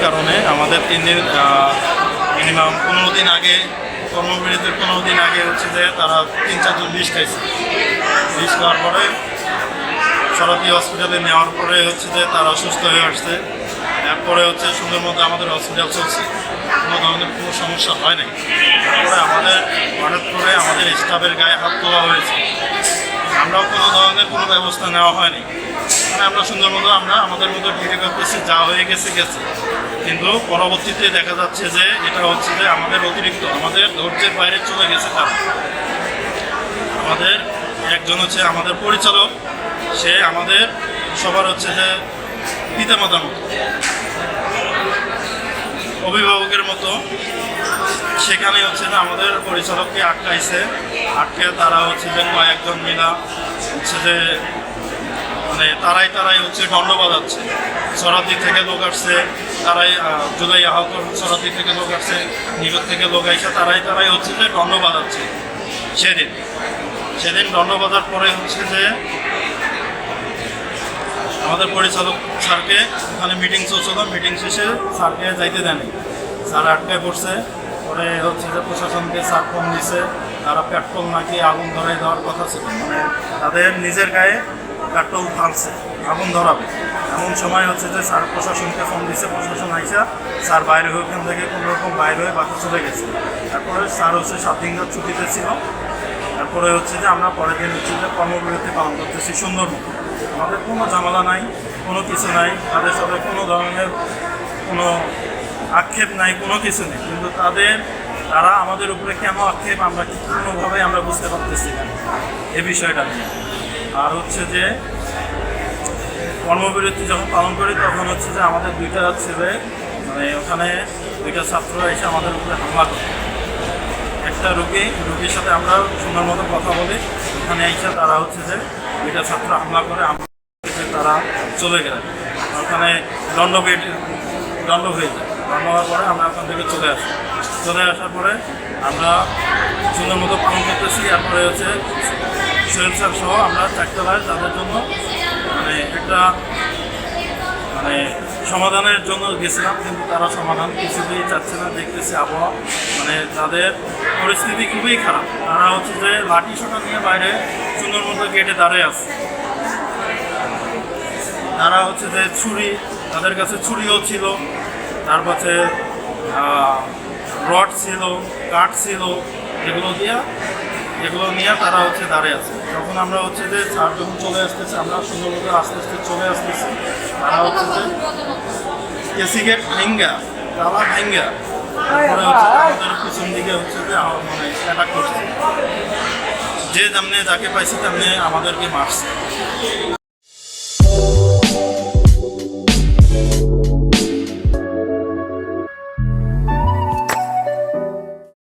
কারণে আমাদের তিন দিন মিনিমাম পনেরো দিন আগে, কর্মবিরতির পনেরো দিন আগে হচ্ছে যে তারা তিন চারজন বিষ খাইছে। বিষ খাওয়ার পরে সরকারি হসপিটালে নেওয়ার পরে হচ্ছে যে তারা অসুস্থ হয়ে আসছে। এরপরে হচ্ছে সুন্দর মতো আমাদের হসপিটাল চলছে। কোনো ধরনের কোনো সমস্যা হয় নাই। তারপরে আমাদের হঠাৎ করে আমাদের স্টাফের গায়ে হাত তোলা হয়েছে। আমরাও কোনো ধরনের কোনো ব্যবস্থা নেওয়া হয়নি। মানে আমরা সুন্দর মতো আমরা আমাদের মতো ডিউটি করতেছি যা হয়ে গেছে গেছে। কিন্তু পরবর্তীতে দেখা যাচ্ছে যে এটা হচ্ছে যে আমাদের অতিরিক্ত, আমাদের ধৈর্যের বাইরে চলে গেছে তারা। আমাদের একজন হচ্ছে আমাদের পরিচালক, সে আমাদের সবার হচ্ছে যে পিতামাতার মতো, অভিভাবকের মতো। সেখানে হচ্ছে যে আমাদের পরিচালককে আটকাইছে, আটকে তারা হচ্ছে যে কয়েকজন মিলা হচ্ছে যে মানে তারাই তারাই হচ্ছে দণ্ড বাজাচ্ছে। সরাদি থেকে লোক আসছে, তারাই জুলাই আহত সরাদি থেকে লোক আসছে, নিকট থেকে লোক আইসে, তারাই তারাই হচ্ছে যে দণ্ড বাজাচ্ছে। সেদিন সেদিন দণ্ড বাজার পরে হচ্ছে যে আমাদের পরিচালক স্যারকে ওখানে মিটিং চলছিল। মিটিং শেষে স্যারকে যাইতে দেয়নি স্যার আটকে পড়ছে। পরে হচ্ছে যে প্রশাসনকে স্যার ফোন দিছে, তারা পেট্রোল নাকি আগুন ধরাই দেওয়ার কথা ছিল। মানে তাদের নিজের গায়ে পেট্রোল ঢালছে আগুন ধরাবে। এমন সময় হচ্ছে যে স্যার প্রশাসনকে ফোন দিছে, প্রশাসন আইসা স্যার বাইরে হয়ে ওখান থেকে কোনো রকম বাইরে হয়ে বাসা চলে গেছে। তারপরে স্যার হচ্ছে সাত দিনকার ছুটিতে ছিল। তারপরে হচ্ছে যে আমরা পরের দিন হচ্ছে যে কর্মবিরতি পালন করতেছি সুন্দর আমাদের কোনো ঝামেলা নাই, কোনো কিছু নাই। তাদের সাথে কোনো ধরনের কোনো আক্ষেপ নাই, কোনো কিছু নেই। কিন্তু তাদের, তারা আমাদের উপরে কেন আক্ষেপ, আমরা কি কোনোভাবে আমরা বুঝতে পারতেছি না। এই বিষয়টা নিয়ে। আর হচ্ছে যে, কর্মবিরতি যখন পালন করি, তখন হচ্ছে যে আমাদের দুইটা ছেলে মানে ওখানে দুইটা ছাত্র এসে আমাদের উপরে হামলা করে। একটা রুগী, রুগীর সাথে আমরা সুন্দর মতো কথা বলি। ওখানে এসে তারা হচ্ছে যে দুইটা ছাত্র হামলা করে তারা চলে গেলেন ওখানে দণ্ড পেট দণ্ড হয়ে যায়। দণ্ড হওয়ার পরে আমরা ওখান থেকে চলে আসি। চলে আসার পরে আমরা সুন্দর মতো পালন করতেছি। তারপরে হচ্ছে সোহেল সহ আমরা চারতলায় তাদের জন্য মানে একটা মানে সমাধানের জন্য গেছিলাম, কিন্তু তারা সমাধান কিছুতেই চাচ্ছে না, দেখতেছি আবহাওয়া। মানে তাদের পরিস্থিতি খুবই খারাপ। তারা হচ্ছে যে লাঠি সোটা নিয়ে বাইরে সুন্দর মতো গেটে দাঁড়িয়ে আছে। তারা হচ্ছে যে ছুরি, তাদের কাছে ছুরিও ছিল তার কাছে রড ছিল, কাঠ ছিল, এগুলো দিয়ে এগুলো নিয়ে তারা হচ্ছে দাঁড়িয়ে আছে। যখন আমরা হচ্ছে যে স্যার যখন চলে আসতেছে, আমরা সুন্দরভাবে আস্তে আস্তে চলে আসতেছি। তারা হচ্ছে যে এসি গেট ভেঙ্গা তারা ভেঙ্গা তারপরে হচ্ছে আমাদের পিছন দিকে হচ্ছে যে মানে অ্যাটাক করছে। যে তেমনি যাকে পাইছে তেমনি আমাদেরকে মারছে।